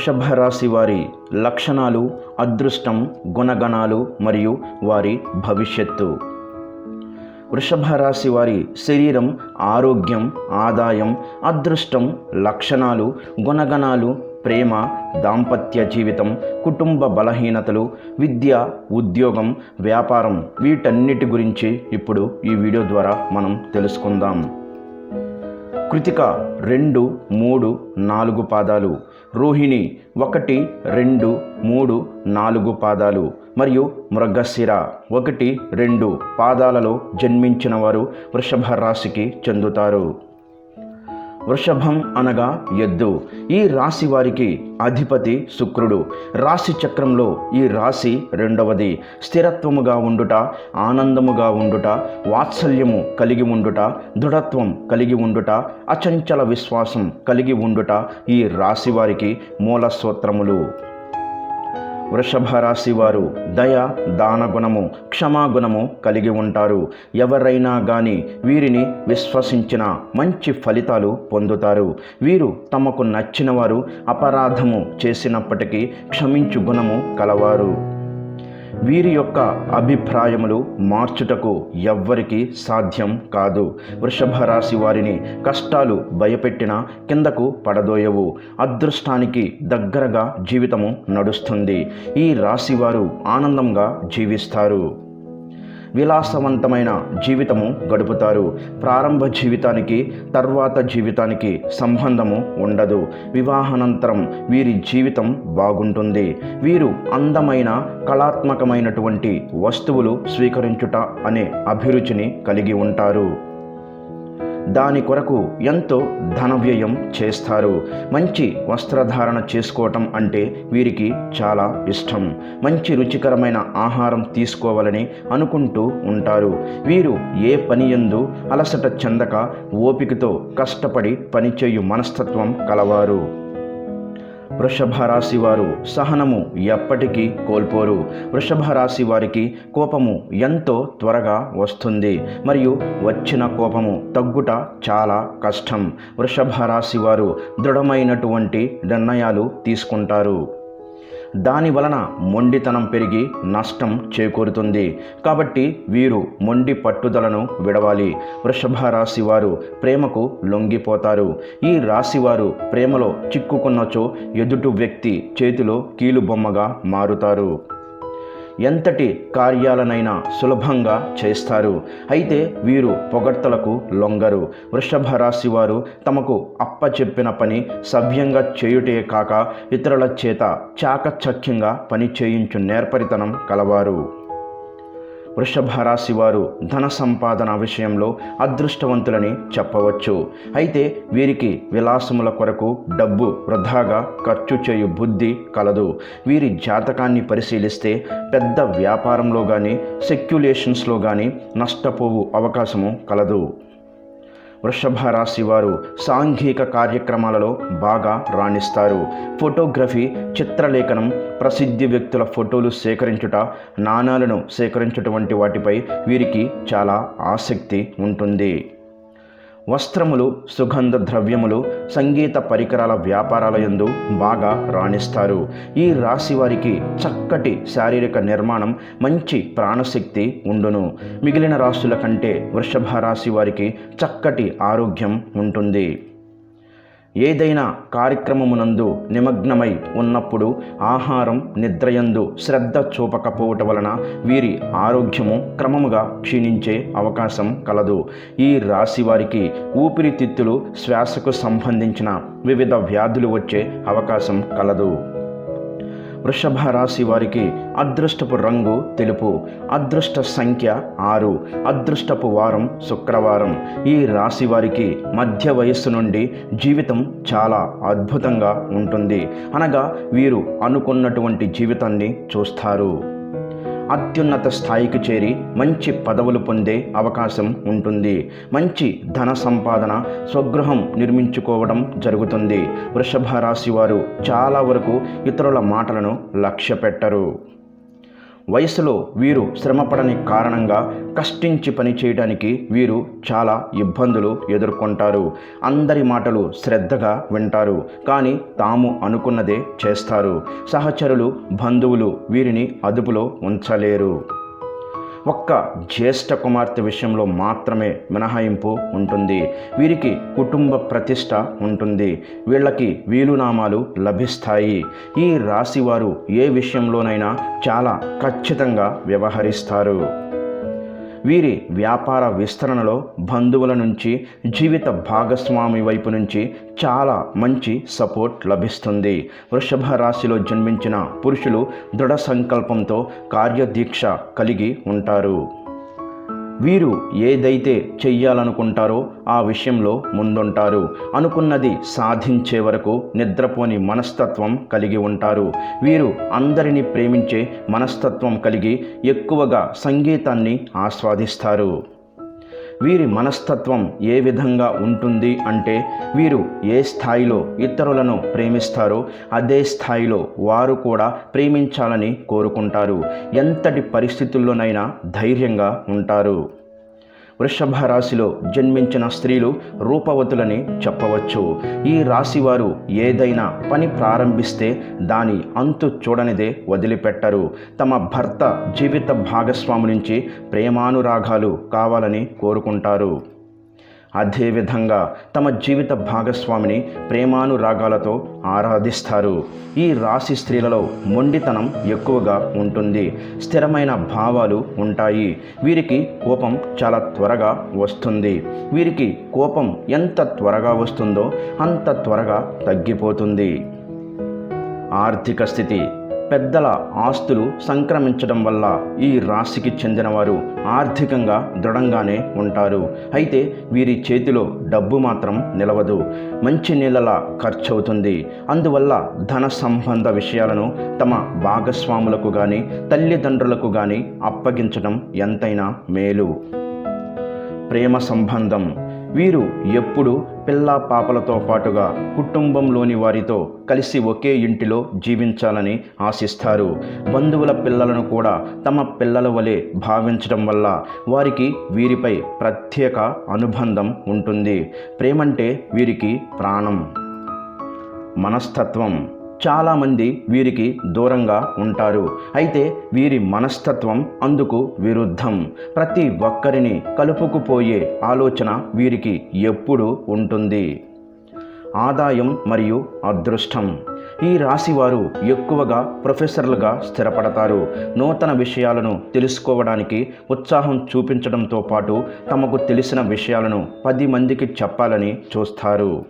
వృషభ రాశి వారి లక్షణాలు అదృష్టం గుణగణాలు మరియు వారి భవిష్యత్తు. వృషభ రాశి వారి శరీరం ఆరోగ్యం ఆదాయం అదృష్టం లక్షణాలు గుణగణాలు ప్రేమ దాంపత్య జీవితం కుటుంబ బలహీనతలు విద్య ఉద్యోగం వ్యాపారం వీటన్నిటి గురించి ఇప్పుడు ఈ వీడియో ద్వారా మనం తెలుసుకుందాం. కృతిక రెండు మూడు నాలుగు పాదాలు రోహిణి ఒకటి రెండు మూడు నాలుగు పాదాలు మరియు మృగశిర ఒకటి రెండు పాదాలలో జన్మించిన వారు వృషభ రాశికి చెందుతారు. వృషభం అనగా ఎద్దు. ఈ రాశి వారికి అధిపతి శుక్రుడు. రాశి చక్రంలో ఈ రాశి రెండవది. స్థిరత్వముగా ఉండుట ఆనందముగా ఉండుట వాత్సల్యము కలిగి ఉండుట దృఢత్వం కలిగి ఉండుట అచంచల విశ్వాసం కలిగి ఉండుట ఈ రాశి వారికి మూల సూత్రములు వృషభ రాశి వారు దయ దానగుణము క్షమాగుణము కలిగి ఉంటారు. ఎవరైనా కానీ వీరిని విశ్వసించిన మంచి ఫలితాలు పొందుతారు. వీరు తమకు నచ్చిన వారు అపరాధము చేసినప్పటికీ క్షమించు గుణము కలవారు. వీరి యొక్క అభిప్రాయములు మార్చుటకు ఎవ్వరికి సాధ్యం కాదు. వృషభ రాశి వారిని కష్టాలు భయపెట్టినా కిందకు పడదోయవు. అదృష్టానికి దగ్గరగా జీవితము నడుస్తుంది. ఈ రాశి వారు ఆనందంగా జీవిస్తారు. విలాసవంతమైన జీవితము గడుపుతారు. ప్రారంభ జీవితానికి తర్వాత జీవితానికి సంబంధము ఉండదు. వివాహానంతరం వీరి జీవితం బాగుంటుంది. వీరు అందమైన కళాత్మకమైనటువంటి వస్తువులు స్వీకరించుట అనే అభిరుచిని కలిగి ఉంటారు. దాని కొరకు ఎంతో ధన వ్యయం చేస్తారు. మంచి వస్త్రధారణ చేసుకోవటం అంటే వీరికి చాలా ఇష్టం. మంచి రుచికరమైన ఆహారం తీసుకోవాలని అనుకుంటూ ఉంటారు. వీరు ఏ పని ఎందు అలసట చెందక ఓపికతో కష్టపడి పనిచేయు మనస్తత్వం కలవారు. వృషభ రాశి వారు సహనము ఎప్పటికీ కోల్పోరు. వృషభ రాశి వారికి కోపము ఎంతో త్వరగా వస్తుంది. మరియు వచ్చిన కోపము తగ్గుట చాలా కష్టం. వృషభ రాశి వారు దృఢమైనటువంటి నిర్ణయాలు తీసుకుంటారు. దాని వలన మొండితనం పెరిగి నష్టం చేకూరుతుంది. కాబట్టి వీరు మొండి పట్టుదలను విడవాలి. వృషభ రాశి వారు ప్రేమకు లొంగిపోతారు. ఈ రాశివారు ప్రేమలో చిక్కుకున్నచో ఎదుటి వ్యక్తి చేతిలో కీలుబొమ్మగా మారుతారు. ఎంతటి కార్యాలనైనా సులభంగా చేస్తారు. అయితే వీరు పొగడ్తలకు లొంగరు. వృషభ రాశి వారు తమకు అప్పచెప్పిన పని సవ్యంగా చేయుటే కాక ఇతరుల చేత చాకచక్యంగా పని చేయించు నేర్పరితనం కలవారు. వృషభ రాశి వారు ధన సంపాదన విషయంలో అదృష్టవంతులని చెప్పవచ్చు. అయితే వీరికి విలాసముల కొరకు డబ్బు వృధాగా ఖర్చు చేయు బుద్ధి కలదు. వీరి జాతకాన్ని పరిశీలిస్తే పెద్ద వ్యాపారంలో కానీ సెక్యులేషన్స్లో కానీ నష్టపోవు అవకాశము కలదు. వృషభ రాశి వారు సాంఘిక కార్యక్రమాలలో బాగా రాణిస్తారు. ఫోటోగ్రఫీ చిత్రలేఖనం ప్రసిద్ధి వ్యక్తుల ఫోటోలు సేకరించుట నాణాలను సేకరించుట వంటి వాటిపై వీరికి చాలా ఆసక్తి ఉంటుంది. వస్త్రములు సుగంధ ద్రవ్యములు సంగీత పరికరాల వ్యాపారాల యందు బాగా రాణిస్తారు. ఈ రాశి వారికి చక్కటి శారీరక నిర్మాణం మంచి ప్రాణశక్తి ఉండును. మిగిలిన రాశుల కంటే వృషభ రాశి వారికి చక్కటి ఆరోగ్యం ఉంటుంది. ఏదైనా కార్యక్రమమునందు నిమగ్నమై ఉన్నప్పుడు ఆహారం నిద్రయందు శ్రద్ధ చూపకపోవటం వలన వీరి ఆరోగ్యము క్రమముగా క్షీణించే అవకాశం కలదు. ఈ రాశి వారికి ఊపిరితిత్తులు శ్వాసకు సంబంధించిన వివిధ వ్యాధులు వచ్చే అవకాశం కలదు. వృషభ రాశి వారికి అదృష్టపు రంగు తెలుపు అదృష్ట సంఖ్య ఆరు అదృష్టపు వారం శుక్రవారం. ఈ రాశి వారికి మధ్య వయస్సు నుండి జీవితం చాలా అద్భుతంగా ఉంటుంది. అనగా వీరు అనుకున్నటువంటి జీవితాన్ని చూస్తారు. అత్యున్నత స్థాయికి చేరి మంచి పదవులు పొందే అవకాశం ఉంటుంది. మంచి ధన సంపాదన స్వగృహం నిర్మించుకోవడం జరుగుతుంది. వృషభ రాశి వారు చాలా వరకు ఇతరుల మాటలను లక్ష్య పెట్టరు వయసులో వీరు శ్రమపడని కారణంగా కష్టించి పని చేయడానికి వీరు చాలా ఇబ్బందులు ఎదుర్కొంటారు. అందరి మాటలు శ్రద్ధగా వింటారు. కానీ తాము అనుకున్నదే చేస్తారు. సహచరులు బంధువులు వీరిని అదుపులో ఉంచలేరు. ఒక్క జ్యేష్ఠ కుమార్తె విషయంలో మాత్రమే మినహాయింపు ఉంటుంది. వీరికి కుటుంబ ప్రతిష్ట ఉంటుంది. వీళ్ళకి వీలునామాలు లభిస్తాయి. ఈ రాశి వారు ఏ విషయంలోనైనా చాలా ఖచ్చితంగా వ్యవహరిస్తారు. వీరి వ్యాపార విస్తరణలో బంధువుల నుంచి జీవిత భాగస్వామి వైపు నుంచి చాలా మంచి సపోర్ట్ లభిస్తుంది. వృషభ రాశిలో జన్మించిన పురుషులు దృఢ సంకల్పంతో కార్యదీక్ష కలిగి ఉంటారు. వీరు ఏదైతే చెయ్యాలనుకుంటారో ఆ విషయంలో ముందుంటారు. అనుకున్నది సాధించే వరకు నిద్రపోని మనస్తత్వం కలిగి ఉంటారు. వీరు అందరినీ ప్రేమించే మనస్తత్వం కలిగి ఎక్కువగా సంగీతాన్ని ఆస్వాదిస్తారు. వీరి మనస్తత్వం ఏ విధంగా ఉంటుంది అంటే వీరు ఏ స్థాయిలో ఇతరులను ప్రేమిస్తారో అదే స్థాయిలో వారు కూడా ప్రేమించాలని కోరుకుంటారు. ఎంతటి పరిస్థితుల్లోనైనా ధైర్యంగా ఉంటారు. వృషభ రాశిలో జన్మించిన స్త్రీలు రూపవతులని చెప్పవచ్చు. ఈ రాశి వారు ఏదైనా పని ప్రారంభిస్తే దాని అంతు చూడనిదే వదిలిపెట్టరు. తమ భర్త జీవిత భాగస్వామి నుంచి ప్రేమానురాగాలు కావాలని కోరుకుంటారు. అదేవిధంగా తమ జీవిత భాగస్వామిని ప్రేమానురాగాలతో ఆరాధిస్తారు. ఈ రాశి స్త్రీలలో మొండితనం ఎక్కువగా ఉంటుంది. స్థిరమైన భావాలు ఉంటాయి. వీరికి కోపం చాలా త్వరగా వస్తుంది. వీరికి కోపం ఎంత త్వరగా వస్తుందో అంత త్వరగా తగ్గిపోతుంది. ఆర్థిక స్థితి పెద్దల ఆస్తులు సంక్రమించడం వల్ల ఈ రాశికి చెందినవారు ఆర్థికంగా దృఢంగానే ఉంటారు. అయితే వీరి చేతిలో డబ్బు మాత్రం నిలవదు. మంచి నీళ్ళలా ఖర్చు అవుతుంది అందువల్ల ధన సంబంధ విషయాలను తమ భాగస్వాములకు కానీ తల్లిదండ్రులకు కానీ అప్పగించడం ఎంతైనా మేలు. ప్రేమ సంబంధం. వీరు ఎప్పుడు పిల్ల పాపలతో పాటుగా కుటుంబంలోని వారితో కలిసి ఒకే ఇంటిలో జీవించాలని ఆశిస్తారు. బంధువుల పిల్లలను కూడా తమ పిల్లల వలె భావించడం వల్ల వారికి వీరిపై ప్రత్యేక అనుబంధం ఉంటుంది. ప్రేమంటే వీరికి ప్రాణం. మనస్తత్వం. చాలామంది వీరికి దూరంగా ఉంటారు. అయితే వీరి మనస్తత్వం అందుకు విరుద్ధం. ప్రతి ఒక్కరిని కలుపుకుపోయే ఆలోచన వీరికి ఎప్పుడు ఉంటుంది. ఆదాయం మరియు అదృష్టం. ఈ రాశివారు ఎక్కువగా ప్రొఫెసర్లుగా స్థిరపడతారు. నూతన విషయాలను తెలుసుకోవడానికి ఉత్సాహం చూపించడంతో పాటు తమకు తెలిసిన విషయాలను పది మందికి చెప్పాలని చూస్తారు.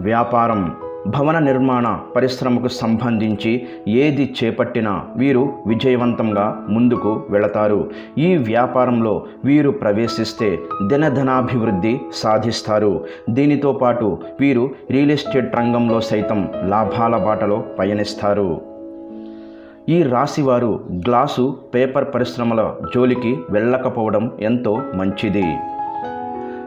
వ్యాపారం. భవన నిర్మాణ పరిశ్రమకు సంబంధించి ఏది చేపట్టినా వీరు విజయవంతంగా ముందుకు వెళతారు. ఈ వ్యాపారంలో వీరు ప్రవేశిస్తే దినధనాభివృద్ధి సాధిస్తారు. దీనితో పాటు వీరు రియల్ ఎస్టేట్ రంగంలో సైతం లాభాల బాటలో పయనిస్తారు. ఈ రాశివారు గ్లాసు పేపర్ పరిశ్రమల జోలికి వెళ్ళకపోవడం ఎంతో మంచిది.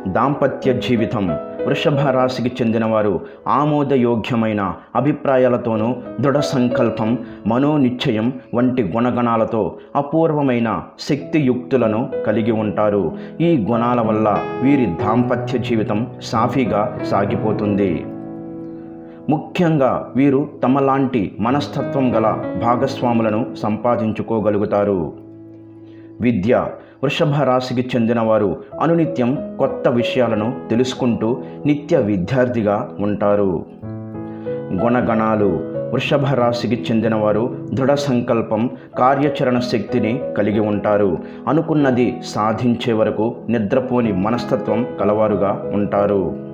దాంపత్య జీవితం వృషభ రాశికి చెందినవారు ఆమోదయోగ్యమైన అభిప్రాయాలతోనూ దృఢ సంకల్పం మనోనిశ్చయం వంటి గుణగణాలతో అపూర్వమైన శక్తియుక్తులను కలిగి ఉంటారు. ఈ గుణాల వల్ల వీరి దాంపత్య జీవితం సాఫీగా సాగిపోతుంది. ముఖ్యంగా వీరు తమలాంటి మనస్తత్వం గల భాగస్వాములను సంపాదించుకోగలుగుతారు. విద్య వృషభ రాశికి చెందినవారు అనునిత్యం కొత్త విషయాలను తెలుసుకుంటూ నిత్య విద్యార్థిగా ఉంటారు. గుణగణాలు వృషభ రాశికి చెందినవారు దృఢ సంకల్పం కార్యాచరణ శక్తిని కలిగి ఉంటారు. అనుకున్నది సాధించే వరకు నిద్రపోని మనస్తత్వం కలవారుగా ఉంటారు.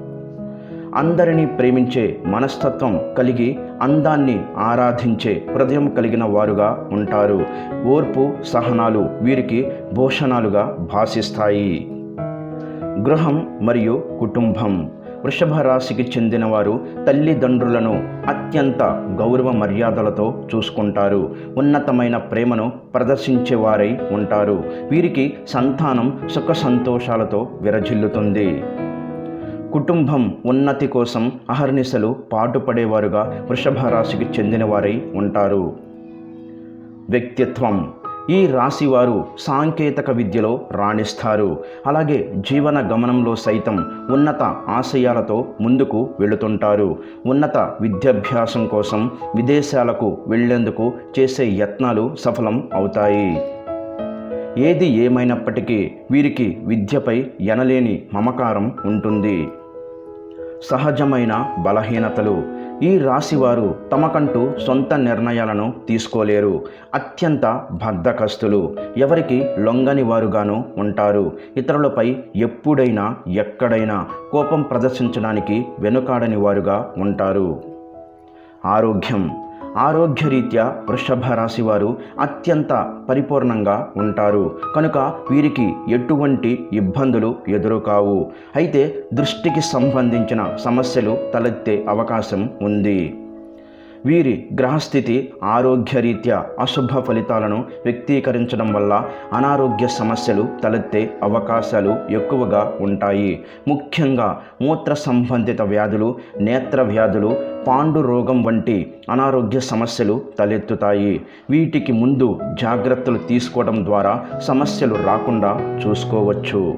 అందరినీ ప్రేమించే మనస్తత్వం కలిగి అందాన్ని ఆరాధించే హృదయం కలిగిన వారుగా ఉంటారు. ఓర్పు సహనాలు వీరికి భూషణాలుగా భాషిస్తాయి గృహం మరియు కుటుంబం. వృషభ రాశికి చెందినవారు తల్లిదండ్రులను అత్యంత గౌరవ మర్యాదలతో చూసుకుంటారు. ఉన్నతమైన ప్రేమను ప్రదర్శించేవారై ఉంటారు. వీరికి సంతానం సుఖ సంతోషాలతో విరజిల్లుతుంది. కుటుంబం ఉన్నతి కోసం అహర్నిశలు పాటుపడేవారుగా వృషభ రాశికి చెందినవారై ఉంటారు. వ్యక్తిత్వం. ఈ రాశివారు సాంకేతిక విద్యలో రాణిస్తారు. అలాగే జీవన గమనంలో సైతం ఉన్నత ఆశయాలతో ముందుకు వెళుతుంటారు. ఉన్నత విద్యాభ్యాసం కోసం విదేశాలకు వెళ్ళేందుకు చేసే యత్నాలు సఫలం అవుతాయి. ఏది ఏమైనప్పటికీ వీరికి విద్యపై ఎనలేని మమకారం ఉంటుంది. సహజమైన బలహీనతలు. ఈ రాశివారు తమకంటూ సొంత నిర్ణయాలను తీసుకోలేరు. అత్యంత బద్ధకస్తులు. ఎవరికి లొంగని వారుగాను ఉంటారు. ఇతరులపై ఎప్పుడైనా ఎక్కడైనా కోపం ప్రదర్శించడానికి వెనుకాడని వారుగా ఉంటారు. ఆరోగ్యం. ఆరోగ్యరీత్యా వృషభ రాశి వారు అత్యంత పరిపూర్ణంగా ఉంటారు. కనుక వీరికి ఎటువంటి ఇబ్బందులు ఎదురుకావు. అయితే దృష్టికి సంబంధించిన సమస్యలు తలెత్తే అవకాశం ఉంది. వీరి గ్రహస్థితి ఆరోగ్యరీత్యా అశుభ ఫలితాలను వ్యక్తీకరించడం వల్ల అనారోగ్య సమస్యలు తలెత్తే అవకాశాలు ఎక్కువగా ఉంటాయి. ముఖ్యంగా మూత్ర సంబంధిత వ్యాధులు నేత్ర వ్యాధులు పాండు రోగం వంటి అనారోగ్య సమస్యలు తలెత్తుతాయి. వీటికి ముందు జాగ్రత్తలు తీసుకోవడం ద్వారా సమస్యలు రాకుండా చూసుకోవచ్చు.